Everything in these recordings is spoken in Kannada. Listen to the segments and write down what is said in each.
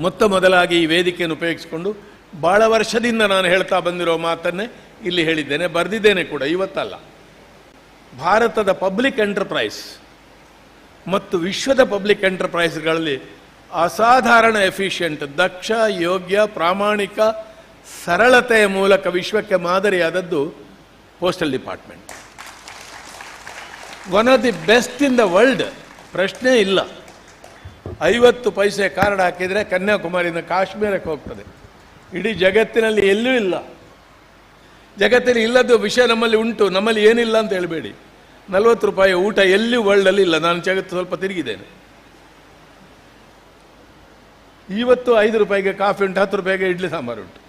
ಮೊತ್ತ ಮೊದಲಾಗಿ ಈ ವೇದಿಕೆಯನ್ನು ಉಪಯೋಗಿಸಿಕೊಂಡು ಭಾಳ ವರ್ಷದಿಂದ ನಾನು ಹೇಳ್ತಾ ಬಂದಿರೋ ಮಾತನ್ನೇ ಇಲ್ಲಿ ಹೇಳಿದ್ದೇನೆ, ಬರೆದಿದ್ದೇನೆ ಕೂಡ, ಇವತ್ತಲ್ಲ. ಭಾರತದ ಪಬ್ಲಿಕ್ ಎಂಟರ್ಪ್ರೈಸ್ ಮತ್ತು ವಿಶ್ವದ ಪಬ್ಲಿಕ್ ಎಂಟರ್ಪ್ರೈಸ್ಗಳಲ್ಲಿ ಅಸಾಧಾರಣ ಎಫಿಷಿಯೆಂಟ್, ದಕ್ಷ, ಯೋಗ್ಯ, ಪ್ರಾಮಾಣಿಕ, ಸರಳತೆಯ ಮೂಲಕ ವಿಶ್ವಕ್ಕೆ ಮಾದರಿಯಾದದ್ದು postal department. One of the best in the world ಪ್ರಶ್ನೆ ಇಲ್ಲ. ಐವತ್ತು ಪೈಸೆ ಕಾರ್ಡ್ ಹಾಕಿದರೆ ಕನ್ಯಾಕುಮಾರಿಯಿಂದ ಕಾಶ್ಮೀರಕ್ಕೆ ಹೋಗ್ತದೆ. ಇಡೀ ಜಗತ್ತಿನಲ್ಲಿ ಎಲ್ಲೂ ಇಲ್ಲ. ಜಗತ್ತಿನಲ್ಲಿ ಇಲ್ಲದ ವಿಷಯ ನಮ್ಮಲ್ಲಿ ಉಂಟು, ನಮ್ಮಲ್ಲಿ ಏನಿಲ್ಲ ಅಂತ ಹೇಳಬೇಡಿ. ನಲವತ್ತು ರೂಪಾಯಿ ಊಟ ಎಲ್ಲಿ ವರ್ಲ್ಡಲ್ಲಿ ಇಲ್ಲ, ನಾನು ಜಗತ್ತು ಸ್ವಲ್ಪ ತಿರುಗಿದ್ದೇನೆ. ಇವತ್ತು ಐದು ರೂಪಾಯಿಗೆ ಕಾಫಿ ಉಂಟು, ಹತ್ತು ರೂಪಾಯಿಗೆ ಇಡ್ಲಿ ಸಾಂಬಾರು ಉಂಟು.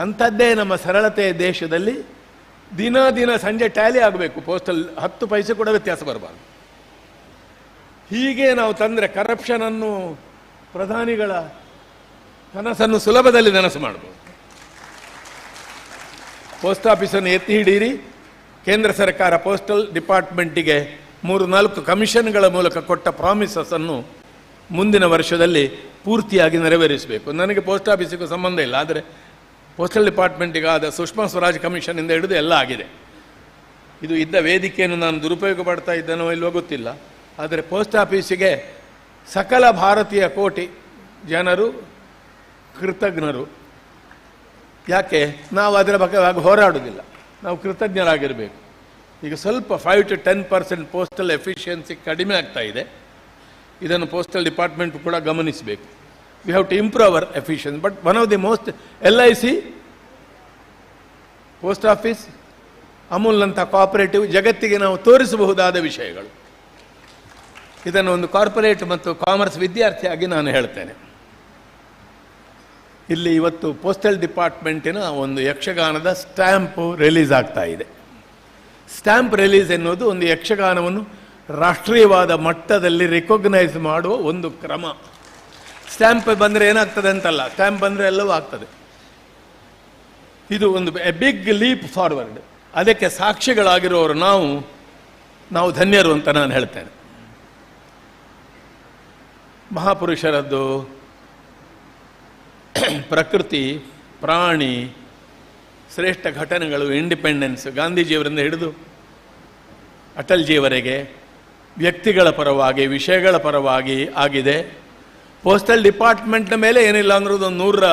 ಅಂಥದ್ದೇ ನಮ್ಮ ಸರಳತೆ ದೇಶದಲ್ಲಿ. ದಿನ ದಿನ ಸಂಜೆ ಟ್ಯಾಲಿ ಆಗಬೇಕು ಪೋಸ್ಟಲ್ ಹತ್ತು ಪೈಸೆ ಕೂಡ ವ್ಯತ್ಯಾಸ ಬರಬಾರ್ದು. ಹೀಗೆ ನಾವು ತಂದರೆ ಕರಪ್ಷನನ್ನು ಪ್ರಧಾನಿಗಳ ಕನಸನ್ನು ಸುಲಭದಲ್ಲಿ ನನಸು ಮಾಡಬಹುದು ಪೋಸ್ಟ್ ಆಫೀಸನ್ನು ಎತ್ತಿ ಹಿಡೀರಿ. ಕೇಂದ್ರ ಸರ್ಕಾರ ಪೋಸ್ಟಲ್ ಡಿಪಾರ್ಟ್ಮೆಂಟಿಗೆ ಮೂರು ನಾಲ್ಕು ಕಮಿಷನ್ಗಳ ಮೂಲಕ ಕೊಟ್ಟ ಪ್ರಾಮಿಸಸ್ ಅನ್ನು ಮುಂದಿನ ವರ್ಷದಲ್ಲಿ ಪೂರ್ತಿಯಾಗಿ ನೆರವೇರಿಸಬೇಕು. ನನಗೆ ಪೋಸ್ಟ್ ಆಫೀಸಿಗೂ ಸಂಬಂಧ ಇಲ್ಲ, ಆದರೆ ಪೋಸ್ಟಲ್ ಡಿಪಾರ್ಟ್ಮೆಂಟಿಗೆ ಆದ ಸುಷ್ಮಾ ಸ್ವರಾಜ್ ಕಮಿಷನ್ನಿಂದ ಹಿಡಿದು ಎಲ್ಲ ಆಗಿದೆ. ಇದು ಇದ್ದ ವೇದಿಕೆಯನ್ನು ನಾನು ದುರುಪಯೋಗ ಪಡ್ತಾ ಇದ್ದೇನೋ ಇಲ್ಲವೋ ಗೊತ್ತಿಲ್ಲ. ಆದರೆ ಪೋಸ್ಟ್ ಆಫೀಸಿಗೆ ಸಕಲ ಭಾರತೀಯ ಕೋಟಿ ಜನರು ಕೃತಜ್ಞರು. ಯಾಕೆ? ನಾವು ಅದರ ಬಗ್ಗೆ ಆಗ ಹೋರಾಡೋದಿಲ್ಲ ನಾವು ಕೃತಜ್ಞರಾಗಿರಬೇಕು. ಈಗ ಸ್ವಲ್ಪ five to ten percent postal efficiency ಕಡಿಮೆ ಆಗ್ತಾ ಇದೆ. ಇದನ್ನು ಪೋಸ್ಟಲ್ ಡಿಪಾರ್ಟ್ಮೆಂಟ್ ಕೂಡ ಗಮನಿಸಬೇಕು. We have to improve our efficiency but one of the most L I C post office ಅಮೂಲ್ನಂಥ cooperative ಜಗತ್ತಿಗೆ ನಾವು ತೋರಿಸಬಹುದಾದ ವಿಷಯಗಳು. ಇದನ್ನು ಒಂದು ಕಾರ್ಪೊರೇಟ್ ಮತ್ತು ಕಾಮರ್ಸ್ ವಿದ್ಯಾರ್ಥಿಯಾಗಿ ನಾನು ಹೇಳ್ತೇನೆ. ಇಲ್ಲಿ ಇವತ್ತು ಪೋಸ್ಟಲ್ ಡಿಪಾರ್ಟ್ಮೆಂಟಿನ ಒಂದು ಯಕ್ಷಗಾನದ ಸ್ಟ್ಯಾಂಪು ರಿಲೀಸ್ ಆಗ್ತಾ ಇದೆ. ಸ್ಟ್ಯಾಂಪ್ ರಿಲೀಸ್ ಎನ್ನುವುದು ಒಂದು ಯಕ್ಷಗಾನವನ್ನು ರಾಷ್ಟ್ರೀಯವಾದ ಮಟ್ಟದಲ್ಲಿ ರಿಕಗ್ನೈಸ್ ಮಾಡುವ ಒಂದು ಕ್ರಮ. ಸ್ಟ್ಯಾಂಪ್ ಬಂದರೆ ಏನಾಗ್ತದೆ ಅಂತಲ್ಲ, ಸ್ಟ್ಯಾಂಪ್ ಬಂದರೆ ಎಲ್ಲವೂ ಆಗ್ತದೆ. ಇದು ಒಂದು ಎ ಬಿಗ್ ಲೀಪ್ ಫಾರ್ವರ್ಡ್. ಅದಕ್ಕೆ ಸಾಕ್ಷಿಗಳಾಗಿರೋರು ನಾವು ನಾವು ಧನ್ಯರು ಅಂತ ನಾನು ಹೇಳ್ತೇನೆ. ಮಹಾಪುರುಷರದ್ದು ಪ್ರಕೃತಿ, ಪ್ರಾಣಿ, ಶ್ರೇಷ್ಠ ಘಟನೆಗಳು ಇಂಡಿಪೆಂಡೆನ್ಸ್ ಗಾಂಧೀಜಿಯವರಿಂದ ಹಿಡಿದು ಅಟಲ್ಜಿಯವರೆಗೆ, ವ್ಯಕ್ತಿಗಳ ಪರವಾಗಿ, ವಿಷಯಗಳ ಪರವಾಗಿ ಆಗಿದೆ. ಪೋಸ್ಟಲ್ ಡಿಪಾರ್ಟ್ಮೆಂಟ್ನ ಮೇಲೆ ಏನಿಲ್ಲ ಅಂದ್ರೆ ಒಂದು ನೂರ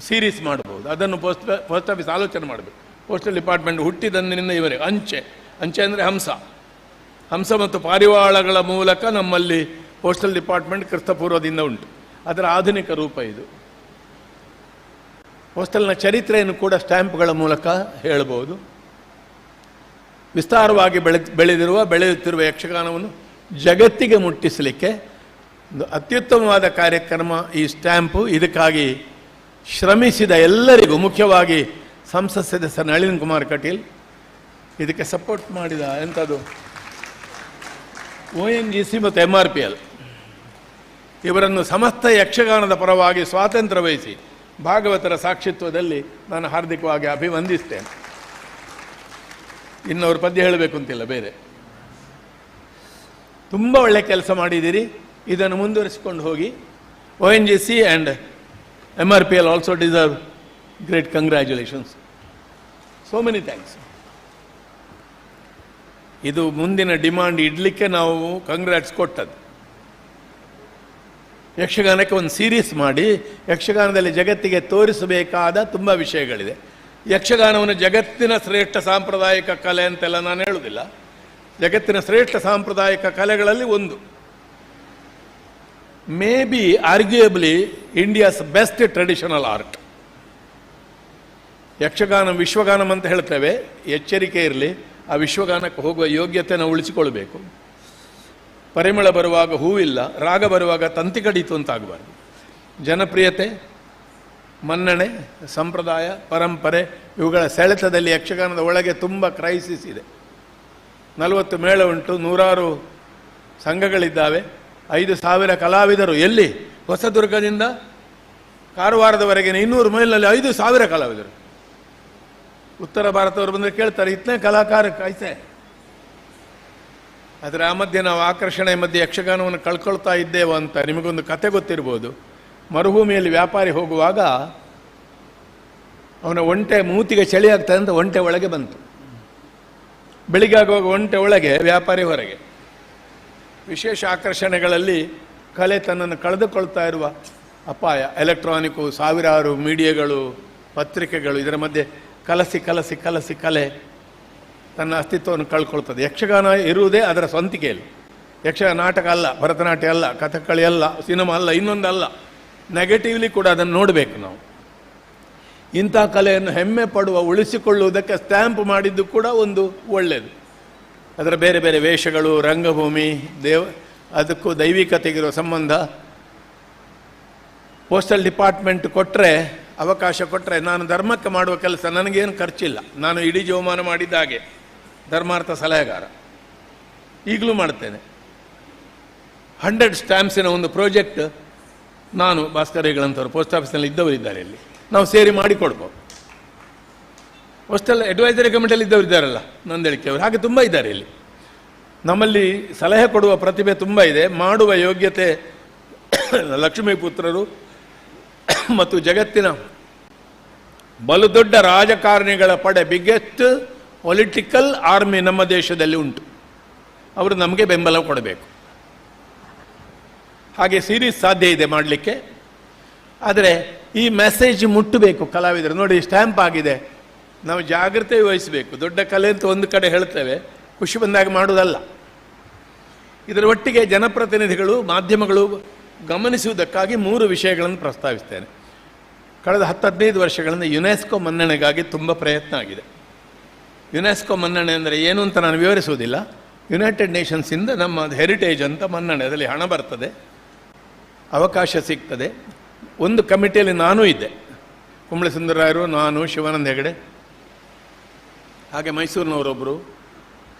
ಸೀರೀಸ್ ಮಾಡ್ಬೋದು. ಅದನ್ನು ಪೋಸ್ಟ್ ಪೋಸ್ಟ್ ಆಫೀಸ್ ಆಲೋಚನೆ ಮಾಡಬೇಕು. ಪೋಸ್ಟಲ್ ಡಿಪಾರ್ಟ್ಮೆಂಟ್ ಹುಟ್ಟಿದಂದಿನಿಂದ ಇವರೆಗೆ ಅಂಚೆ. ಅಂಚೆ ಅಂದರೆ ಹಂಸ. ಹಂಸ ಮತ್ತು ಪಾರಿವಾಳಗಳ ಮೂಲಕ ನಮ್ಮಲ್ಲಿ ಪೋಸ್ಟಲ್ ಡಿಪಾರ್ಟ್ಮೆಂಟ್ ಕ್ರಿಸ್ತಪೂರ್ವದಿಂದ ಉಂಟು. ಅದರ ಆಧುನಿಕ ರೂಪ ಇದು. ಪೋಸ್ಟಲ್ನ ಚರಿತ್ರೆಯನ್ನು ಕೂಡ ಸ್ಟ್ಯಾಂಪ್ಗಳ ಮೂಲಕ ಹೇಳಬಹುದು. ವಿಸ್ತಾರವಾಗಿ ಬೆಳೆ, ಬೆಳೆದಿರುವ, ಬೆಳೆಯುತ್ತಿರುವ ಯಕ್ಷಗಾನವನ್ನು ಜಗತ್ತಿಗೆ ಮುಟ್ಟಿಸಲಿಕ್ಕೆ ಒಂದು ಅತ್ಯುತ್ತಮವಾದ ಕಾರ್ಯಕ್ರಮ ಈ ಸ್ಟ್ಯಾಂಪು. ಇದಕ್ಕಾಗಿ ಶ್ರಮಿಸಿದ ಎಲ್ಲರಿಗೂ ಮುಖ್ಯವಾಗಿ ಸಂಸತ್ ಸದಸ್ಯ ನಳಿನ್ ಕುಮಾರ್ ಕಟೀಲ್ ಇದಕ್ಕೆ ಸಪೋರ್ಟ್ ಮಾಡಿದ ಎಂಥದ್ದು ಒ ಎನ್ ಜಿ ಸಿ ಮತ್ತು ಎಂ ಆರ್ ಪಿ ಎಲ್ ಇವರನ್ನು ಸಮಸ್ತ ಯಕ್ಷಗಾನದ ಪರವಾಗಿ ಸ್ವಾತಂತ್ರ್ಯ ವಹಿಸಿ ಭಾಗವತರ ಸಾಕ್ಷಿತ್ವದಲ್ಲಿ ನಾನು ಹಾರ್ದಿಕವಾಗಿ ಅಭಿವಂದಿಸ್ತೇನೆ ಇನ್ನವ್ರ ಪದ್ಯ ಹೇಳಬೇಕು ಅಂತಿಲ್ಲ, ಬೇರೆ. ತುಂಬ ಒಳ್ಳೆ ಕೆಲಸ ಮಾಡಿದ್ದೀರಿ. ಇದನ್ನು ಮುಂದುವರಿಸಿಕೊಂಡು ಹೋಗಿ. O N G C and M R P L also deserve great congratulations so many thanks ಇದು ಮುಂದಿನ ಡಿಮಾಂಡ್ ಇಡಲಿಕ್ಕೆ ನಾವು ಕಂಗ್ರ್ಯಾಟ್ಸ್ ಕೊಟ್ಟದ್ದು. ಯಕ್ಷಗಾನಕ್ಕೆ ಒಂದು ಸೀರೀಸ್ ಮಾಡಿ ಯಕ್ಷಗಾನದಲ್ಲಿ ಜಗತ್ತಿಗೆ ತೋರಿಸಬೇಕಾದ ತುಂಬ ವಿಷಯಗಳಿದೆ. ಯಕ್ಷಗಾನವನ್ನು ಜಗತ್ತಿನ ಶ್ರೇಷ್ಠ ಸಾಂಪ್ರದಾಯಿಕ ಕಲೆ ಅಂತೆಲ್ಲ ನಾನು ಹೇಳುವುದಿಲ್ಲ. ಜಗತ್ತಿನ ಶ್ರೇಷ್ಠ ಸಾಂಪ್ರದಾಯಿಕ ಕಲೆಗಳಲ್ಲಿ ಒಂದು. Maybe arguably India's best traditional art Yakshagana ವಿಶ್ವಗಾನಂ ಅಂತ ಹೇಳ್ತೇವೆ. ಎಚ್ಚರಿಕೆ ಇರಲಿ. ಆ ವಿಶ್ವಗಾನಕ್ಕೆ ಹೋಗುವ ಯೋಗ್ಯತೆ ನಾವು ಉಳಿಸಿಕೊಳ್ಬೇಕು ಪರಿಮಳ ಬರುವಾಗ ಹೂವಿಲ್ಲ, ರಾಗ ಬರುವಾಗ ತಂತಿ ಕಡಿತು ಅಂತಾಗಬಾರ್ದು ಜನಪ್ರಿಯತೆ, ಮನ್ನಣೆ, ಸಂಪ್ರದಾಯ, ಪರಂಪರೆ, ಇವುಗಳ ಸೆಳೆತದಲ್ಲಿ ಯಕ್ಷಗಾನದ ಒಳಗೆ ತುಂಬ ಕ್ರೈಸಿಸ್ ಇದೆ. ನಲವತ್ತು ಮೇಳ ಉಂಟು, ನೂರಾರು ಸಂಘಗಳಿದ್ದಾವೆ. ಐದು ಸಾವಿರ ಕಲಾವಿದರು. ಎಲ್ಲಿ? ಹೊಸದುರ್ಗದಿಂದ ಕಾರವಾರದವರೆಗಿನ ಇನ್ನೂರು ಮೈಲಿನಲ್ಲಿ ಐದು ಸಾವಿರ ಕಲಾವಿದರು. ಉತ್ತರ ಭಾರತದವರು ಬಂದರೆ ಕೇಳ್ತಾರೆ, ಇತ್ತನೇ ಕಲಾಕಾರ ಕೈಸೆ. ಆದರೆ ಆ ಮಧ್ಯೆ ನಾವು ಆಕರ್ಷಣೆ ಮಧ್ಯೆ ಯಕ್ಷಗಾನವನ್ನು ಕಳ್ಕೊಳ್ತಾ ಇದ್ದೇವೆ ಅಂತ ನಿಮಗೊಂದು ಕತೆ ಗೊತ್ತಿರ್ಬೋದು. ಮರುಭೂಮಿಯಲ್ಲಿ ವ್ಯಾಪಾರಿ ಹೋಗುವಾಗ ಅವನ ಒಂಟೆ ಮೂತಿಗೆ ಚಳಿ ಆಗ್ತದೆ ಅಂತ ಒಂಟೆ ಒಳಗೆ ಬಂತು. ಬೆಳಿಗ್ಗೆ ಆಗುವಾಗ ಒಂಟೆ ಒಳಗೆ, ವ್ಯಾಪಾರಿ ಹೊರಗೆ. ವಿಶೇಷ ಆಕರ್ಷಣೆಗಳಲ್ಲಿ ಕಲೆ ತನ್ನನ್ನು ಕಳೆದುಕೊಳ್ತಾ ಇರುವ ಅಪಾಯ. ಎಲೆಕ್ಟ್ರಾನಿಕ್ಕು, ಸಾವಿರಾರು ಮೀಡಿಯಾಗಳು, ಪತ್ರಿಕೆಗಳು, ಇದರ ಮಧ್ಯೆ ಕಲಸಿ ಕಲಸಿ ಕಲಸಿ ಕಲೆ. ತನ್ನ ಅಸ್ತಿತ್ವವನ್ನು ಕಳ್ಕೊಳ್ತದೆ. ಯಕ್ಷಗಾನ ಇರುವುದೇ ಅದರ ಸ್ವಂತಿಕೆಯಲ್ಲಿ. ಯಕ್ಷಗಾನ ನಾಟಕ ಅಲ್ಲ, ಭರತನಾಟ್ಯ ಅಲ್ಲ, ಕಥಕ್ಕಳಿ ಅಲ್ಲ, ಸಿನಿಮಾ ಅಲ್ಲ, ಇನ್ನೊಂದಲ್ಲ. ನೆಗೆಟಿವ್ಲಿ ಕೂಡ ಅದನ್ನು ನೋಡಬೇಕು ನಾವು. ಇಂಥ ಕಲೆಯನ್ನು ಹೆಮ್ಮೆ ಪಡುವ, ಉಳಿಸಿಕೊಳ್ಳುವುದಕ್ಕೆ ಸ್ಟ್ಯಾಂಪ್ ಮಾಡಿದ್ದು ಕೂಡ ಒಂದು ಒಳ್ಳೆಯದು ಅದರ ಬೇರೆ ಬೇರೆ ವೇಷಗಳು, ರಂಗಭೂಮಿ, ದೇವ, ಅದಕ್ಕೂ ದೈವಿಕತೆಗಿರುವ ಸಂಬಂಧ. ಪೋಸ್ಟಲ್ ಡಿಪಾರ್ಟ್ಮೆಂಟ್ ಕೊಟ್ಟರೆ ಅವಕಾಶ ಕೊಟ್ಟರೆ ನಾನು ಧರ್ಮಕ್ಕೆ ಮಾಡುವ ಕೆಲಸ ನನಗೇನು ಖರ್ಚಿಲ್ಲ. ನಾನು ಇಡೀ ಜೀವಮಾನ ಮಾಡಿದ್ದ ಹಾಗೆ. ಧರ್ಮಾರ್ಥ ಸಲಹೆಗಾರ. ಈಗಲೂ ಮಾಡ್ತೇನೆ ಹಂಡ್ರೆಡ್ ಸ್ಟ್ಯಾಂಪ್ಸಿನ ಒಂದು ಪ್ರಾಜೆಕ್ಟ್ ನಾನು ಭಾಸ್ಕರ್ ಹೆಗ್ಗಳಂತವ್ರು ಪೋಸ್ಟ್ ಆಫೀಸ್ನಲ್ಲಿ ಇದ್ದವರು ಇದ್ದಾರೆ ಇಲ್ಲಿ. ನಾವು ಸೇರಿ ಮಾಡಿಕೊಡ್ಬೋದು ಅಷ್ಟೆಲ್ಲ ಅಡ್ವೈಸರಿ ಕಮಿಟಿಯಲ್ಲಿ ಇದ್ದವರು ಇದ್ದಾರಲ್ಲ, ನಂದಳಿಕೆ ಅವರು. ಹಾಗೆ ತುಂಬ ಇದ್ದಾರೆ ಇಲ್ಲಿ. ನಮ್ಮಲ್ಲಿ ಸಲಹೆ ಕೊಡುವ ಪ್ರತಿಭೆ ತುಂಬ ಇದೆ. ಮಾಡುವ ಯೋಗ್ಯತೆ ಲಕ್ಷ್ಮೀ ಪುತ್ರರು ಮತ್ತು ಜಗತ್ತಿನ ಬಲು ದೊಡ್ಡ ರಾಜಕಾರಣಿಗಳ ಪಡೆ ಬಿಗ್ಗೆಸ್ಟ್ ಪೊಲಿಟಿಕಲ್ ಆರ್ಮಿ ನಮ್ಮ ದೇಶದಲ್ಲಿ ಉಂಟು. ಅವರು ನಮಗೆ ಬೆಂಬಲ ಕೊಡಬೇಕು. ಹಾಗೆ ಸೀರೀಸ್ ಸಾಧ್ಯ ಇದೆ ಮಾಡಲಿಕ್ಕೆ. ಆದರೆ ಈ ಮೆಸೇಜ್ ಮುಟ್ಟಬೇಕು ಕಲಾವಿದರು. ನೋಡಿ ಸ್ಟ್ಯಾಂಪ್ ಆಗಿದೆ. ನಾವು ಜಾಗ್ರತೆ ವಹಿಸಬೇಕು. ದೊಡ್ಡ ಕಲೆ ಅಂತ ಒಂದು ಕಡೆ ಹೇಳ್ತೇವೆ. ಖುಷಿ ಬಂದಾಗ ಮಾಡೋದಲ್ಲ ಇದರ ಒಟ್ಟಿಗೆ ಜನಪ್ರತಿನಿಧಿಗಳು, ಮಾಧ್ಯಮಗಳು ಗಮನಿಸುವುದಕ್ಕಾಗಿ ಮೂರು ವಿಷಯಗಳನ್ನು ಪ್ರಸ್ತಾವಿಸ್ತೇನೆ. ಕಳೆದ ಹತ್ತು ಹದಿನೈದು ವರ್ಷಗಳಿಂದ ಯುನೆಸ್ಕೋ ಮನ್ನಣೆಗಾಗಿ ತುಂಬ ಪ್ರಯತ್ನ ಆಗಿದೆ. ಯುನೆಸ್ಕೋ ಮನ್ನಣೆ ಅಂದರೆ ಏನು ಅಂತ ನಾನು ವಿವರಿಸುವುದಿಲ್ಲ. ಯುನೈಟೆಡ್ ನೇಷನ್ಸಿಂದ ನಮ್ಮ ಹೆರಿಟೇಜ್ ಅಂತ ಮನ್ನಣೆ ಅದರಲ್ಲಿ ಹಣ ಬರ್ತದೆ. ಅವಕಾಶ ಸಿಗ್ತದೆ. ಒಂದು ಕಮಿಟಿಯಲ್ಲಿ ನಾನೂ ಇದ್ದೆ. ಕುಂಬಳೆ ಸುಂದರರಾಯರು ನಾನು, ಶಿವಾನಂದ ಹೆಗಡೆ, ಹಾಗೆ ಮೈಸೂರಿನವರೊಬ್ಬರು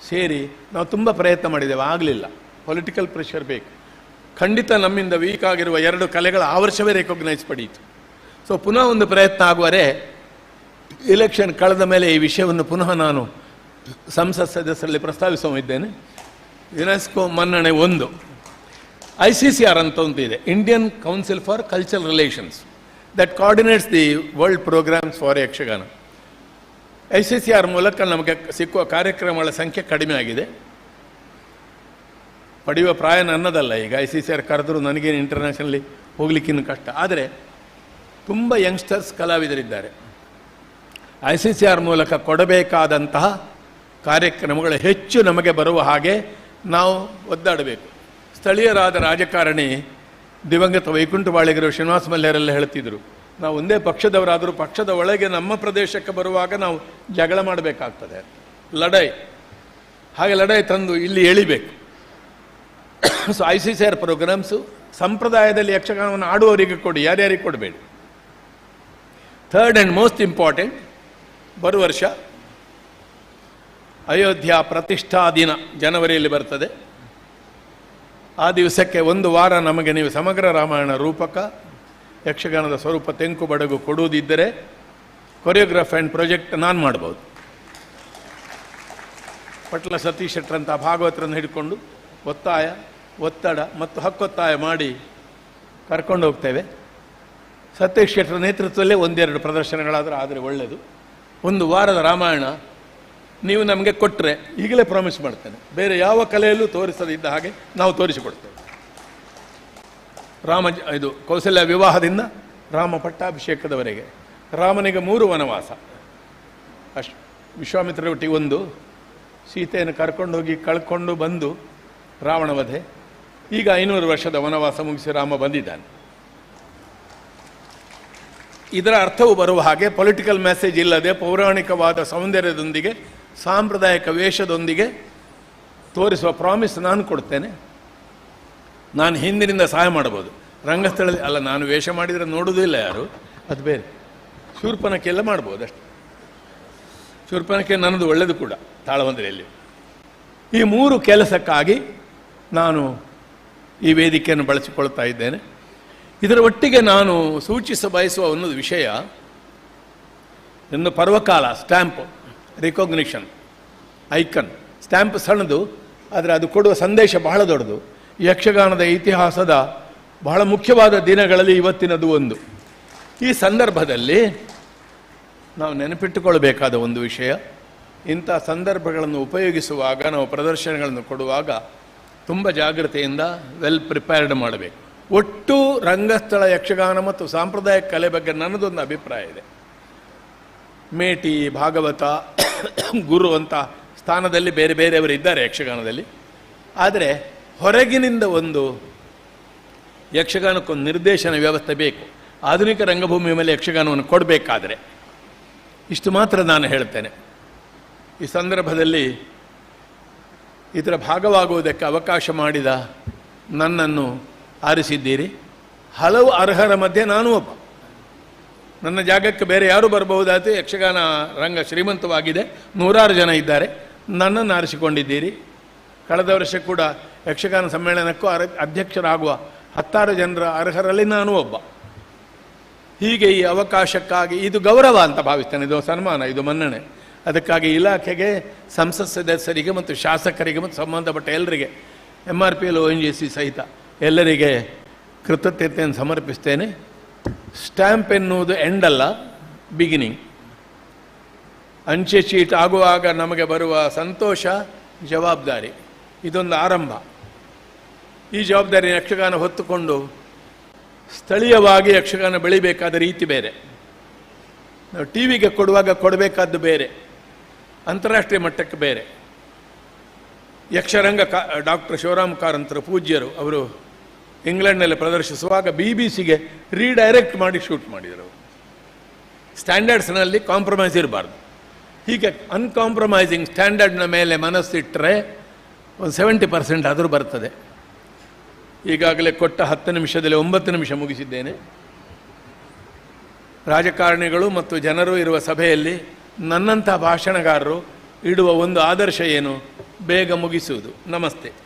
ಸೇರಿ ನಾವು ತುಂಬ ಪ್ರಯತ್ನ ಮಾಡಿದ್ದೇವೆ. ಆಗಲಿಲ್ಲ. ಪೊಲಿಟಿಕಲ್ ಪ್ರೆಷರ್ ಬೇಕು. ಖಂಡಿತ ನಮ್ಮಿಂದ ವೀಕ್ ಆಗಿರುವ ಎರಡು ಕಲೆಗಳ ಆ ವರ್ಷವೇ ರೆಕಗ್ನೈಸ್ ಪಡೀತು. ಸೊ ಪುನಃ ಒಂದು ಪ್ರಯತ್ನ ಆಗುವರೆ ಇಲೆಕ್ಷನ್ ಕಳೆದ ಮೇಲೆ ಈ ವಿಷಯವನ್ನು ಪುನಃ ನಾನು ಸಂಸತ್ ಸದಸ್ಯರಲ್ಲಿ ಪ್ರಸ್ತಾವಿಸಿದ್ದೇನೆ ಯುನೆಸ್ಕೋ ಮನ್ನಣೆ ಒಂದು. ಐ ಸಿ ಸಿ ಆರ್ ಅಂತ ಒಂದು ಇದೆ Indian council for cultural relations that coordinates the world programmes for Yakshagana I C C R ಮೂಲಕ ನಮಗೆ ಸಿಕ್ಕುವ ಕಾರ್ಯಕ್ರಮಗಳ ಸಂಖ್ಯೆ ಕಡಿಮೆ ಆಗಿದೆ. ಪಡೆಯುವ ಪ್ರಾಯ ನನ್ನದಲ್ಲ. ಈಗ ಐ ಸಿ ಸಿ ಆರ್ ಕರೆದರೂ ನನಗೇನು ಇಂಟರ್ನ್ಯಾಷನಲಿ ಹೋಗ್ಲಿಕ್ಕಿನ್ನು ಕಷ್ಟ. ಆದರೆ ತುಂಬ ಯಂಗ್ಸ್ಟರ್ಸ್ ಕಲಾವಿದರಿದ್ದಾರೆ. ಐ ಸಿ ಸಿ ಆರ್ ಮೂಲಕ ಕೊಡಬೇಕಾದಂತಹ ಕಾರ್ಯಕ್ರಮಗಳು ಹೆಚ್ಚು ನಮಗೆ ಬರುವ ಹಾಗೆ ನಾವು ಒದ್ದಾಡಬೇಕು. ಸ್ಥಳೀಯರಾದ ರಾಜಕಾರಣಿ ದಿವಂಗತ ವೈಕುಂಠ ಬಾಳಿಗರು ಶ್ರೀನಿವಾಸ ಮಲ್ಯರೆಲ್ಲ ಹೇಳ್ತಿದ್ರು, ನಾವು ಒಂದೇ ಪಕ್ಷದವರಾದರೂ ಪಕ್ಷದ ಒಳಗೆ ನಮ್ಮ ಪ್ರದೇಶಕ್ಕೆ ಬರುವಾಗ ನಾವು ಜಗಳ ಮಾಡಬೇಕಾಗ್ತದೆ. ಲಡೈ ಹಾಗೆ ಲಡೈ ತಂದು ಇಲ್ಲಿ ಎಳಿಬೇಕು. So, I C C R programmes ಸಂಪ್ರದಾಯದಲ್ಲಿ ಯಕ್ಷಗಾನವನ್ನು ಆಡುವವರಿಗೆ ಕೊಡಿ, ಯಾರ್ಯಾರಿಗೆ ಕೊಡಬೇಡಿ. ಥರ್ಡ್ ಆ್ಯಂಡ್ ಮೋಸ್ಟ್ ಇಂಪಾರ್ಟೆಂಟ್ ಬರುವ ವರ್ಷ ಅಯೋಧ್ಯ ಪ್ರತಿಷ್ಠಾ ದಿನ ಜನವರಿಯಲ್ಲಿ ಬರ್ತದೆ. ಆ ದಿವಸಕ್ಕೆ ಒಂದು ವಾರ ನಮಗೆ ನೀವು ಸಮಗ್ರ ರಾಮಾಯಣ ರೂಪಕ, ಯಕ್ಷಗಾನದ ಸ್ವರೂಪ, ತೆಂಕು, ಬಡಗು ಕೊಡುವುದಿದ್ದರೆ ಕೊರಿಯೋಗ್ರಾಫ್ ಆ್ಯಂಡ್ ಪ್ರಾಜೆಕ್ಟ್ ನಾನು ಮಾಡ್ಬೋದು. ಪಟ್ಲ ಸತೀಶ್ ಶೆಟ್ಟರಂಥ ಭಾಗವತರನ್ನು ಹಿಡ್ಕೊಂಡು ಒತ್ತಾಯ, ಒತ್ತಡ ಮತ್ತು ಹಕ್ಕೊತ್ತಾಯ ಮಾಡಿ ಕರ್ಕೊಂಡು ಹೋಗ್ತೇವೆ. ಸತೀಶ್ ಶೆಟ್ಟರ ನೇತೃತ್ವದಲ್ಲೇ ಒಂದೆರಡು ಪ್ರದರ್ಶನಗಳಾದರೂ ಆದರೆ ಒಳ್ಳೆಯದು ಒಂದು ವಾರದ ರಾಮಾಯಣ ನೀವು ನಮಗೆ ಕೊಟ್ಟರೆ ಈಗಲೇ ಪ್ರಾಮಿಸ್ ಮಾಡ್ತೇನೆ. ಬೇರೆ ಯಾವ ಕಲೆಯಲ್ಲೂ ತೋರಿಸದಿದ್ದ ಹಾಗೆ ನಾವು ತೋರಿಸಿಕೊಡ್ತೇವೆ. ರಾಮ ಇದು ಕೌಸಲ್ಯ ವಿವಾಹದಿಂದ ರಾಮ ಪಟ್ಟಾಭಿಷೇಕದವರೆಗೆ. ರಾಮನಿಗೆ ಮೂರು ವನವಾಸ. ಅಷ್ಟು ವಿಶ್ವಾಮಿತ್ರರ ಒಟ್ಟಿಗೆ ಒಂದು, ಸೀತೆಯನ್ನು ಕರ್ಕೊಂಡು ಹೋಗಿ ಕಳ್ಕೊಂಡು ಬಂದು ರಾವಣ ವಧೆ ಈಗ ಐನೂರು ವರ್ಷದ ವನವಾಸ ಮುಗಿಸಿ ರಾಮ ಬಂದಿದ್ದಾನೆ. ಇದರ ಅರ್ಥವು ಬರುವ ಹಾಗೆ ಪೊಲಿಟಿಕಲ್ ಮೆಸೇಜ್ ಇಲ್ಲದೆ ಪೌರಾಣಿಕವಾದ ಸೌಂದರ್ಯದೊಂದಿಗೆ, ಸಾಂಪ್ರದಾಯಿಕ ವೇಷದೊಂದಿಗೆ ತೋರಿಸುವ ಪ್ರಾಮಿಸ್ ನಾನು ಕೊಡ್ತೇನೆ. ನಾನು ಹಿಂದಿನಿಂದ ಸಹಾಯ ಮಾಡ್ಬೋದು ರಂಗಸ್ಥಳದಲ್ಲಿ ಅಲ್ಲ, ನಾನು ವೇಷ ಮಾಡಿದರೆ ನೋಡುವುದಿಲ್ಲ ಯಾರು. ಅದು ಬೇರೆ. ಶೂರ್ಪನಕ್ಕೆಲ್ಲ ಮಾಡ್ಬೋದು ಅಷ್ಟೆ. ಶೂರ್ಪನಕ್ಕೆ ನನ್ನದು ಒಳ್ಳೆಯದು ಕೂಡ, ತಾಳವಂದ್ರೆಯಲ್ಲಿ. ಈ ಮೂರು ಕೆಲಸಕ್ಕಾಗಿ ನಾನು ಈ ವೇದಿಕೆಯನ್ನು ಬಳಸಿಕೊಳ್ತಾ ಇದ್ದೇನೆ. ಇದರ ಒಟ್ಟಿಗೆ ನಾನು ಸೂಚಿಸ ಬಯಸುವ ಒಂದು ವಿಷಯ ಒಂದು ಪರ್ವಕಾಲ, ಸ್ಟ್ಯಾಂಪ್, ರಿಕಾಗ್ನಿಷನ್, ಐಕನ್. ಸ್ಟ್ಯಾಂಪ್ ಸಣ್ಣದು, ಆದರೆ ಅದು ಕೊಡುವ ಸಂದೇಶ ಬಹಳ ದೊಡ್ಡದು. ಯಕ್ಷಗಾನದ ಇತಿಹಾಸದ ಬಹಳ ಮುಖ್ಯವಾದ ದಿನಗಳಲ್ಲಿ ಇವತ್ತಿನದು ಒಂದು. ಈ ಸಂದರ್ಭದಲ್ಲಿ ನಾವು ನೆನಪಿಟ್ಟುಕೊಳ್ಬೇಕಾದ ಒಂದು ವಿಷಯ. ಇಂಥ ಸಂದರ್ಭಗಳನ್ನು ಉಪಯೋಗಿಸುವಾಗ, ನಾವು ಪ್ರದರ್ಶನಗಳನ್ನು ಕೊಡುವಾಗ ತುಂಬ ಜಾಗ್ರತೆಯಿಂದ ವೆಲ್ ಪ್ರಿಪೇರ್ಡ್ ಮಾಡಬೇಕು. ಒಟ್ಟು ರಂಗಸ್ಥಳ, ಯಕ್ಷಗಾನ ಮತ್ತು ಸಾಂಪ್ರದಾಯಿಕ ಕಲೆ ಬಗ್ಗೆ ನನ್ನದೊಂದು ಅಭಿಪ್ರಾಯ ಇದೆ. ಮೇಟಿ, ಭಾಗವತ, ಗುರು ಅಂತ ಸ್ಥಾನದಲ್ಲಿ ಬೇರೆ ಬೇರೆಯವರು ಇದ್ದಾರೆ ಯಕ್ಷಗಾನದಲ್ಲಿ. ಆದರೆ ಹೊರಗಿನಿಂದ ಒಂದು ಯಕ್ಷಗಾನಕ್ಕೊಂದು ನಿರ್ದೇಶನ ವ್ಯವಸ್ಥೆ ಬೇಕು. ಆಧುನಿಕ ರಂಗಭೂಮಿಯ ಮೇಲೆ ಯಕ್ಷಗಾನವನ್ನು ಕೊಡಬೇಕಾದರೆ ಇಷ್ಟು ಮಾತ್ರ ನಾನು ಹೇಳ್ತೇನೆ. ಈ ಸಂದರ್ಭದಲ್ಲಿ ಇದರ ಭಾಗವಾಗುವುದಕ್ಕೆ ಅವಕಾಶ ಮಾಡಿದ ನನ್ನನ್ನು ಆರಿಸಿದ್ದೀರಿ? ಹಲವು ಅರ್ಹರ ಮಧ್ಯೆ ನಾನು ಒಬ್ಬ. ನನ್ನ ಜಾಗಕ್ಕೆ ಬೇರೆ ಯಾರು ಬರಬಹುದಾದ ಯಕ್ಷಗಾನ ರಂಗ ಶ್ರೀಮಂತವಾಗಿದೆ. ನೂರಾರು ಜನ ಇದ್ದಾರೆ. ನನ್ನನ್ನು ಆರಿಸಿಕೊಂಡಿದ್ದೀರಿ. ಕಳೆದ ವರ್ಷ ಕೂಡ ಯಕ್ಷಗಾನ ಸಮ್ಮೇಳನಕ್ಕೂ ಅರ, ಅಧ್ಯಕ್ಷರಾಗುವ ಹತ್ತಾರು ಜನರ ಅರ್ಹರಲ್ಲಿ ನಾನು ಒಬ್ಬ. ಹೀಗೆ ಈ ಅವಕಾಶಕ್ಕಾಗಿ ಇದು ಗೌರವ ಅಂತ ಭಾವಿಸ್ತೇನೆ. ಇದು ಸನ್ಮಾನ, ಇದು ಮನ್ನಣೆ. ಅದಕ್ಕಾಗಿ ಇಲಾಖೆಗೆ, ಸಂಸತ್ ಸದಸ್ಯರಿಗೆ ಮತ್ತು ಶಾಸಕರಿಗೆ ಮತ್ತು ಸಂಬಂಧಪಟ್ಟ ಎಲ್ಲರಿಗೆ M R P L O N G C ಸಹಿತ ಎಲ್ಲರಿಗೆ ಕೃತಜ್ಞತೆಯನ್ನು ಸಮರ್ಪಿಸ್ತೇನೆ. ಸ್ಟ್ಯಾಂಪ್ ಎನ್ನುವುದು ಎಂಡ್ ಅಲ್ಲ ಬಿಗಿನಿಂಗ್ ಅಂಚೆ ಚೀಟ್ ಆಗುವಾಗ ನಮಗೆ ಬರುವ ಸಂತೋಷ, ಜವಾಬ್ದಾರಿ. ಇದೊಂದು ಆರಂಭ. ಈ ಜವಾಬ್ದಾರಿ ಯಕ್ಷಗಾನ ಹೊತ್ತುಕೊಂಡು ಸ್ಥಳೀಯವಾಗಿ ಯಕ್ಷಗಾನ ಬೆಳಿಬೇಕಾದ ರೀತಿ ಬೇರೆ. ನಾವು ಟಿ ವಿಗೆ ಕೊಡುವಾಗ ಕೊಡಬೇಕಾದ್ದು ಬೇರೆ. ಅಂತಾರಾಷ್ಟ್ರೀಯ ಮಟ್ಟಕ್ಕೆ ಬೇರೆ. ಯಕ್ಷರಂಗ ಕಾ ಡಾಕ್ಟರ್ ಶಿವರಾಮ್ ಕಾರಂತರ ಪೂಜ್ಯರು, ಅವರು ಇಂಗ್ಲೆಂಡ್ನಲ್ಲಿ ಪ್ರದರ್ಶಿಸುವಾಗ ಬಿ ಬಿ ಸಿಗೆ ರೀಡೈರೆಕ್ಟ್ ಮಾಡಿ ಶೂಟ್ ಮಾಡಿದರು. ಸ್ಟ್ಯಾಂಡರ್ಡ್ಸ್ನಲ್ಲಿ ಕಾಂಪ್ರಮೈಸ್ ಇರಬಾರ್ದು. ಹೀಗೆ ಅನ್ಕಾಂಪ್ರಮೈಸಿಂಗ್ ಸ್ಟ್ಯಾಂಡರ್ಡ್ನ ಮೇಲೆ ಮನಸ್ಸಿಟ್ಟರೆ ಒಂದು ಸೆವೆಂಟಿ ಪರ್ಸೆಂಟ್ ಆದರೂ ಬರ್ತದೆ. ಈಗಾಗಲೇ ಕೊಟ್ಟ ಹತ್ತು ನಿಮಿಷದಲ್ಲಿ ಒಂಬತ್ತು ನಿಮಿಷ ಮುಗಿಸಿದ್ದೇನೆ. ರಾಜಕಾರಣಿಗಳು ಮತ್ತು ಜನರು ಇರುವ ಸಭೆಯಲ್ಲಿ ನನ್ನಂಥ ಭಾಷಣಗಾರರು ಇಡುವ ಒಂದು ಆದರ್ಶ ಏನು? ಬೇಗ ಮುಗಿಸುವುದು. ನಮಸ್ತೆ.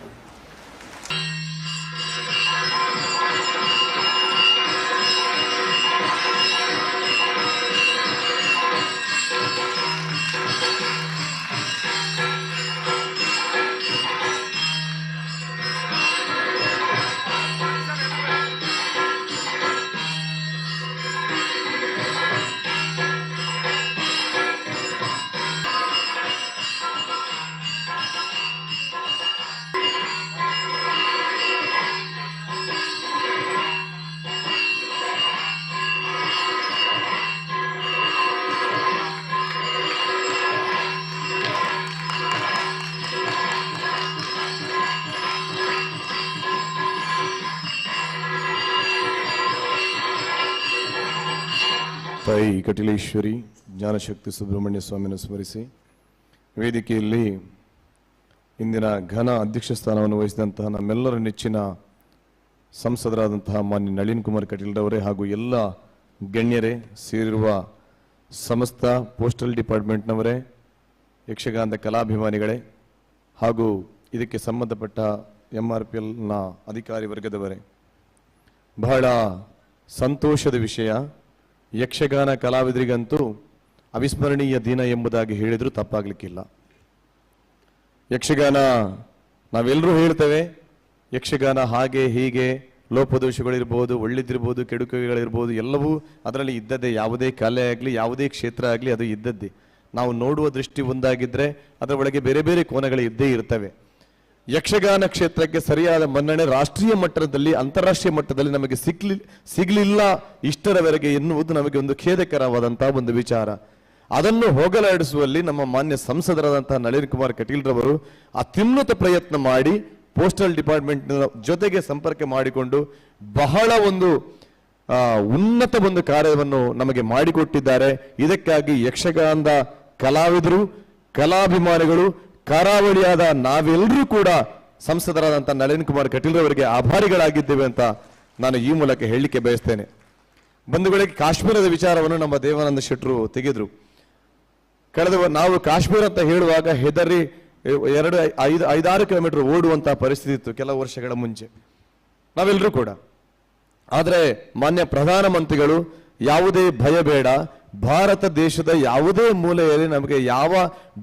ತಾಯಿ ಕಟಿಲೇಶ್ವರಿ, ಜ್ಞಾನಶಕ್ತಿ ಸುಬ್ರಹ್ಮಣ್ಯ ಸ್ವಾಮಿಯನ್ನು ಸ್ಮರಿಸಿ, ವೇದಿಕೆಯಲ್ಲಿ ಇಂದಿನ ಘನ ಅಧ್ಯಕ್ಷ ಸ್ಥಾನವನ್ನು ವಹಿಸಿದಂತಹ ನಮ್ಮೆಲ್ಲರ ನೆಚ್ಚಿನ ಸಂಸದರಾದಂತಹ ಮಾನ್ಯ ನಳಿನ್ ಕುಮಾರ್ ಕಟೀಲ್ರವರೇ ಹಾಗೂ ಎಲ್ಲ ಗಣ್ಯರೇ ಸೇರಿರುವ ಸಮಸ್ತ ಪೋಸ್ಟಲ್ ಡಿಪಾರ್ಟ್ಮೆಂಟ್ನವರೇ, ಯಕ್ಷಗಾನದ ಕಲಾಭಿಮಾನಿಗಳೇ ಹಾಗೂ ಇದಕ್ಕೆ ಸಂಬಂಧಪಟ್ಟ ಎಂ ಆರ್ ಪಿ ಎಲ್ನ ಅಧಿಕಾರಿ ವರ್ಗದವರೇ, ಬಹಳ ಸಂತೋಷದ ವಿಷಯ. ಯಕ್ಷಗಾನ ಕಲಾವಿದರಿಗಂತೂ ಅವಿಸ್ಮರಣೀಯ ದಿನ ಎಂಬುದಾಗಿ ಹೇಳಿದರೂ ತಪ್ಪಾಗಲಿಕ್ಕಿಲ್ಲ. ಯಕ್ಷಗಾನ ನಾವೆಲ್ಲರೂ ಹೇಳ್ತೇವೆ, ಯಕ್ಷಗಾನ ಹಾಗೆ ಹೀಗೆ ಲೋಪದೋಷಗಳಿರ್ಬೋದು, ಒಳ್ಳೆದಿರ್ಬೋದು ಕೆಡುಕುಗಳಿರ್ಬೋದು ಎಲ್ಲವೂ ಅದರಲ್ಲಿ ಇದ್ದದ್ದೇ, ಯಾವುದೇ ಕಲೆ ಆಗಲಿ, ಯಾವುದೇ ಕ್ಷೇತ್ರ ಆಗಲಿ ಅದು ಇದ್ದದ್ದೇ. ನಾವು ನೋಡುವ ದೃಷ್ಟಿ ಒಂದಾಗಿದ್ದರೆ ಅದರ ಒಳಗೆ ಬೇರೆ ಬೇರೆ ಕೋನಗಳು ಇದ್ದೇ ಇರ್ತವೆ. ಯಕ್ಷಗಾನ ಕ್ಷೇತ್ರಕ್ಕೆ ಸರಿಯಾದ ಮನ್ನಣೆ ರಾಷ್ಟ್ರೀಯ ಮಟ್ಟದಲ್ಲಿ, ಅಂತಾರಾಷ್ಟ್ರೀಯ ಮಟ್ಟದಲ್ಲಿ ನಮಗೆ ಸಿಗ್ಲಿ ಸಿಗಲಿಲ್ಲ ಇಷ್ಟರವರೆಗೆ ಎನ್ನುವುದು ನಮಗೆ ಒಂದು ಖೇದಕರವಾದಂತಹ ಒಂದು ವಿಚಾರ. ಅದನ್ನು ಹೋಗಲಾಡಿಸುವಲ್ಲಿ ನಮ್ಮ ಮಾನ್ಯ ಸಂಸದರಾದಂತಹ ನಳಿನ್ ಕುಮಾರ್ ಕಟೀಲ್ರವರು ಅತ್ಯುನ್ನತ ಪ್ರಯತ್ನ ಮಾಡಿ ಪೋಸ್ಟಲ್ ಡಿಪಾರ್ಟ್ಮೆಂಟ್ ಜೊತೆಗೆ ಸಂಪರ್ಕ ಮಾಡಿಕೊಂಡು ಬಹಳ ಒಂದು ಉನ್ನತ ಒಂದು ಕಾರ್ಯವನ್ನು ನಮಗೆ ಮಾಡಿಕೊಟ್ಟಿದ್ದಾರೆ. ಇದಕ್ಕಾಗಿ ಯಕ್ಷಗಾನದ ಕಲಾವಿದರು, ಕಲಾಭಿಮಾನಿಗಳು ಕರಾವಳಿಯಾದ ನಾವೆಲ್ಲರೂ ಕೂಡ ಸಂಸದರಾದಂಥ ನಳಿನ್ ಕುಮಾರ್ ಕಟೀಲ್ರವರಿಗೆ ಆಭಾರಿಗಳಾಗಿದ್ದೇವೆ ಅಂತ ನಾನು ಈ ಮೂಲಕ ಹೇಳಲಿಕ್ಕೆ ಬಯಸ್ತೇನೆ. ಬಂಧುಗಳಿಗೆ ಕಾಶ್ಮೀರದ ವಿಚಾರವನ್ನು ನಮ್ಮ ದೇವಾನಂದ ಶೆಟ್ಟರು ತೆಗೆದರು. ಕಳೆದ ನಾವು ಕಾಶ್ಮೀರ ಅಂತ ಹೇಳುವಾಗ ಹೆದರಿ ಎರಡು, ಐದು, ಐದಾರು ಕಿಲೋಮೀಟರ್ ಓಡುವಂತಹ ಪರಿಸ್ಥಿತಿ ಇತ್ತು ಕೆಲವು ವರ್ಷಗಳ ಮುಂಚೆ. ನಾವೆಲ್ಲರೂ ಕೂಡ. ಆದರೆ ಮಾನ್ಯ ಪ್ರಧಾನಮಂತ್ರಿಗಳು ಯಾವುದೇ ಭಯ ಬೇಡ ಭಾರತ ದೇಶದ ಯಾವುದೇ ಮೂಲೆಯಲ್ಲಿ ನಮಗೆ ಯಾವ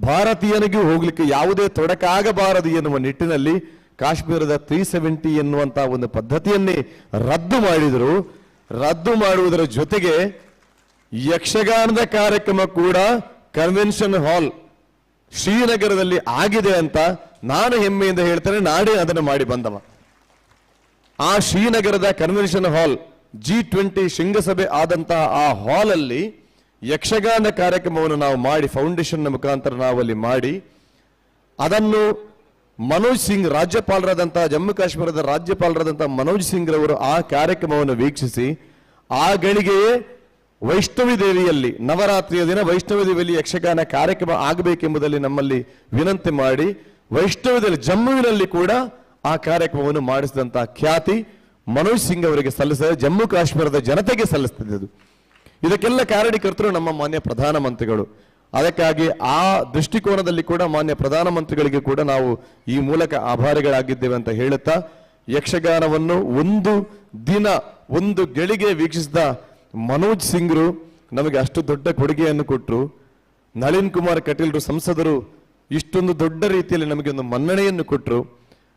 ಭಾರತೀಯನಿಗೂ ಹೋಗ್ಲಿಕ್ಕೆ ಯಾವುದೇ ತೊಡಕಾಗಬಾರದು ಎನ್ನುವ ನಿಟ್ಟಿನಲ್ಲಿ ಕಾಶ್ಮೀರದ ತ್ರೀ ಸೆವೆಂಟಿ ಎನ್ನುವಂಥ ಒಂದು ಪದ್ಧತಿಯನ್ನೇ ರದ್ದು ಮಾಡಿದರು. ರದ್ದು ಮಾಡುವುದರ ಜೊತೆಗೆ ಯಕ್ಷಗಾನದ ಕಾರ್ಯಕ್ರಮ ಕೂಡ ಕನ್ವೆನ್ಷನ್ ಹಾಲ್ ಶ್ರೀನಗರದಲ್ಲಿ ಆಗಿದೆ ಅಂತ ನಾನು ಹೆಮ್ಮೆಯಿಂದ ಹೇಳ್ತೇನೆ, ನಾಡೇ ಅದನ್ನು ಮಾಡಿ ಬಂದವ. ಆ ಶ್ರೀನಗರದ ಕನ್ವೆನ್ಷನ್ ಹಾಲ್ ಜಿ ಟ್ವೆಂಟಿ ಶೃಂಗಸಭೆ ಆದಂತಹ ಆ ಹಾಲ್ ಅಲ್ಲಿ ಯಕ್ಷಗಾನ ಕಾರ್ಯಕ್ರಮವನ್ನು ನಾವು ಮಾಡಿ ಫೌಂಡೇಶನ್ ಮುಖಾಂತರ ನಾವು ಅಲ್ಲಿ ಮಾಡಿ, ಅದನ್ನು ಮನೋಜ್ ಸಿಂಗ್ ರಾಜ್ಯಪಾಲರಾದಂತಹ, ಜಮ್ಮು ಕಾಶ್ಮೀರದ ರಾಜ್ಯಪಾಲರಾದಂತಹ ಮನೋಜ್ ಸಿಂಗ್ ರವರು ಆ ಕಾರ್ಯಕ್ರಮವನ್ನು ವೀಕ್ಷಿಸಿ, ಆ ಗಳಿಗೆಯೇ ವೈಷ್ಣವಿ ದೇವಿಯಲ್ಲಿ, ನವರಾತ್ರಿಯ ದಿನ ವೈಷ್ಣವಿ ದೇವಿಯಲ್ಲಿ ಯಕ್ಷಗಾನ ಕಾರ್ಯಕ್ರಮ ಆಗಬೇಕೆಂಬುದಲ್ಲಿ ನಮ್ಮಲ್ಲಿ ವಿನಂತಿ ಮಾಡಿ ವೈಷ್ಣವದಲ್ಲಿ ಜಮ್ಮುವಿನಲ್ಲಿ ಕೂಡ ಆ ಕಾರ್ಯಕ್ರಮವನ್ನು ಮಾಡಿಸಿದಂತಹ ಖ್ಯಾತಿ ಮನೋಜ್ ಸಿಂಗ್ ಅವರಿಗೆ ಸಲ್ಲಿಸಿದ. ಜಮ್ಮು ಕಾಶ್ಮೀರದ ಜನತೆಗೆ ಸಲ್ಲಿಸುತ್ತಿದ್ದು ಇದಕ್ಕೆಲ್ಲ ಕಾರಣೀಕರ್ತರು ನಮ್ಮ ಮಾನ್ಯ ಪ್ರಧಾನಮಂತ್ರಿಗಳು. ಅದಕ್ಕಾಗಿ ಆ ದೃಷ್ಟಿಕೋನದಲ್ಲಿ ಕೂಡ ಮಾನ್ಯ ಪ್ರಧಾನಮಂತ್ರಿಗಳಿಗೆ ಕೂಡ ನಾವು ಈ ಮೂಲಕ ಆಭಾರಿಗಳಾಗಿದ್ದೇವೆ ಅಂತ ಹೇಳುತ್ತಾ, ಯಕ್ಷಗಾನವನ್ನು ಒಂದು ದಿನ, ಒಂದು ಗಳಿಗೆ ವೀಕ್ಷಿಸಿದ ಮನೋಜ್ ಸಿಂಗ್ರು ನಮಗೆ ಅಷ್ಟು ದೊಡ್ಡ ಕೊಡುಗೆಯನ್ನು ಕೊಟ್ಟರು ನಳಿನ್ ಕುಮಾರ್ ಕಟೀಲ್ರು ಸಂಸದರು ಇಷ್ಟೊಂದು ದೊಡ್ಡ ರೀತಿಯಲ್ಲಿ ನಮಗೆ ಒಂದು ಮನ್ನಣೆಯನ್ನು ಕೊಟ್ಟರು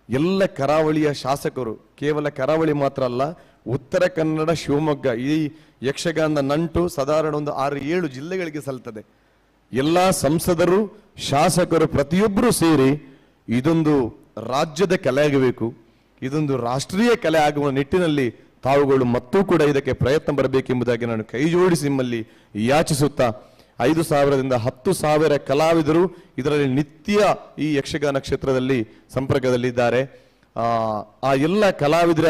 ಎಲ್ಲ ಕರಾವಳಿಯ ಶಾಸಕರು, ಕೇವಲ ಕರಾವಳಿ ಮಾತ್ರ ಅಲ್ಲ, ಉತ್ತರ ಕನ್ನಡ, ಶಿವಮೊಗ್ಗ, ಈ ಯಕ್ಷಗಾನದ ನಂಟು ಸಾಧಾರಣ ಒಂದು ಆರು ಏಳು ಜಿಲ್ಲೆಗಳಿಗೆ ಸಲ್ತದೆ ಎಲ್ಲ ಸಂಸದರು, ಶಾಸಕರು ಪ್ರತಿಯೊಬ್ಬರು ಸೇರಿ ಇದೊಂದು ರಾಜ್ಯದ ಕಲೆ ಆಗಬೇಕು. ಇದೊಂದು ರಾಷ್ಟ್ರೀಯ ಕಲೆ ಆಗುವ ನಿಟ್ಟಿನಲ್ಲಿ ತಾವುಗಳು ಮತ್ತೂ ಕೂಡ ಇದಕ್ಕೆ ಪ್ರಯತ್ನ ಬರಬೇಕೆಂಬುದಾಗಿ ನಾನು ಕೈ ಜೋಡಿಸಿ ನಿಮ್ಮಲ್ಲಿ ಯಾಚಿಸುತ್ತಾ ಐದು ಸಾವಿರದಿಂದ ಹತ್ತು ಸಾವಿರ ಕಲಾವಿದರು ಇದರಲ್ಲಿ ನಿತ್ಯ ಈ ಯಕ್ಷಗಾನ ಕ್ಷೇತ್ರದಲ್ಲಿ ಸಂಪರ್ಕದಲ್ಲಿದ್ದಾರೆ. ಆ, ಎಲ್ಲ ಕಲಾವಿದರ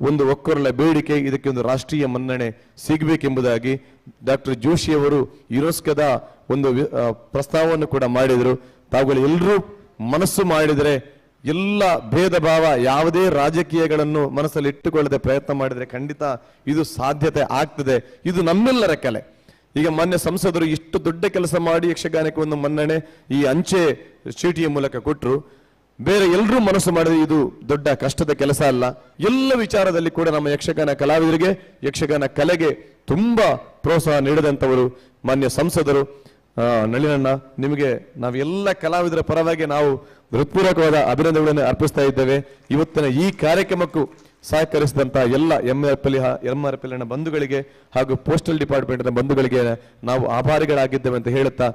ಒಂದು ಒಕ್ಕೊರಲ ಬೇಡಿಕೆ ಇದಕ್ಕೆ ಒಂದು ರಾಷ್ಟ್ರೀಯ ಮನ್ನಣೆ ಸಿಗಬೇಕೆಂಬುದಾಗಿ ಡಾಕ್ಟರ್ ಜೋಶಿಯವರು ಯುನೆಸ್ಕೋದ ಒಂದು ಪ್ರಸ್ತಾವವನ್ನು ಕೂಡ ಮಾಡಿದರು. ತಾವುಗಳು ಎಲ್ಲರೂ ಮನಸ್ಸು ಮಾಡಿದರೆ ಎಲ್ಲ ಭೇದ ಭಾವ ಯಾವುದೇ ರಾಜಕೀಯಗಳನ್ನು ಮನಸ್ಸಲ್ಲಿ ಇಟ್ಟುಕೊಳ್ಳದೆ ಪ್ರಯತ್ನ ಮಾಡಿದರೆ ಖಂಡಿತ ಇದು ಸಾಧ್ಯತೆ ಆಗ್ತದೆ. ಇದು ನಮ್ಮೆಲ್ಲರ ಕಲೆ. ಈಗ ಮಾನ್ಯ ಸಂಸದರು ಇಷ್ಟು ದೊಡ್ಡ ಕೆಲಸ ಮಾಡಿ ಯಕ್ಷಗಾನಕ್ಕೆ ಒಂದು ಮನ್ನಣೆ ಈ ಅಂಚೆ ಚೀಟಿಯ ಮೂಲಕ ಕೊಟ್ಟರು ಬೇರೆ ಎಲ್ಲರೂ ಮನಸ್ಸು ಮಾಡಿದ್ರೆ ಇದು ದೊಡ್ಡ ಕಷ್ಟದ ಕೆಲಸ ಅಲ್ಲ. ಎಲ್ಲ ವಿಚಾರದಲ್ಲಿ ಕೂಡ ನಮ್ಮ ಯಕ್ಷಗಾನ ಕಲಾವಿದರಿಗೆ, ಯಕ್ಷಗಾನ ಕಲೆಗೆ ತುಂಬಾ ಪ್ರೋತ್ಸಾಹ ನೀಡಿದಂಥವರು ಮಾನ್ಯ ಸಂಸದರು. ನಳಿನಣ್ಣ, ನಿಮಗೆ ನಾವೆಲ್ಲ ಕಲಾವಿದರ ಪರವಾಗಿ ನಾವು ಹೃತ್ಪೂರ್ವಕವಾದ ಅಭಿನಂದನೆಗಳನ್ನು ಅರ್ಪಿಸ್ತಾ ಇದ್ದೇವೆ. ಇವತ್ತಿನ ಈ ಕಾರ್ಯಕ್ರಮಕ್ಕೂ ಸಹಕರಿಸಿದಂತ ಎಲ್ಲ M R P M R ಪಿಲಿನ ಬಂಧುಗಳಿಗೆ ಹಾಗೂ ಪೋಸ್ಟಲ್ ಡಿಪಾರ್ಟ್ಮೆಂಟ್ನ ಬಂಧುಗಳಿಗೆ ನಾವು ಆಭಾರಿಗಳಾಗಿದ್ದೇವೆ ಅಂತ ಹೇಳುತ್ತಾ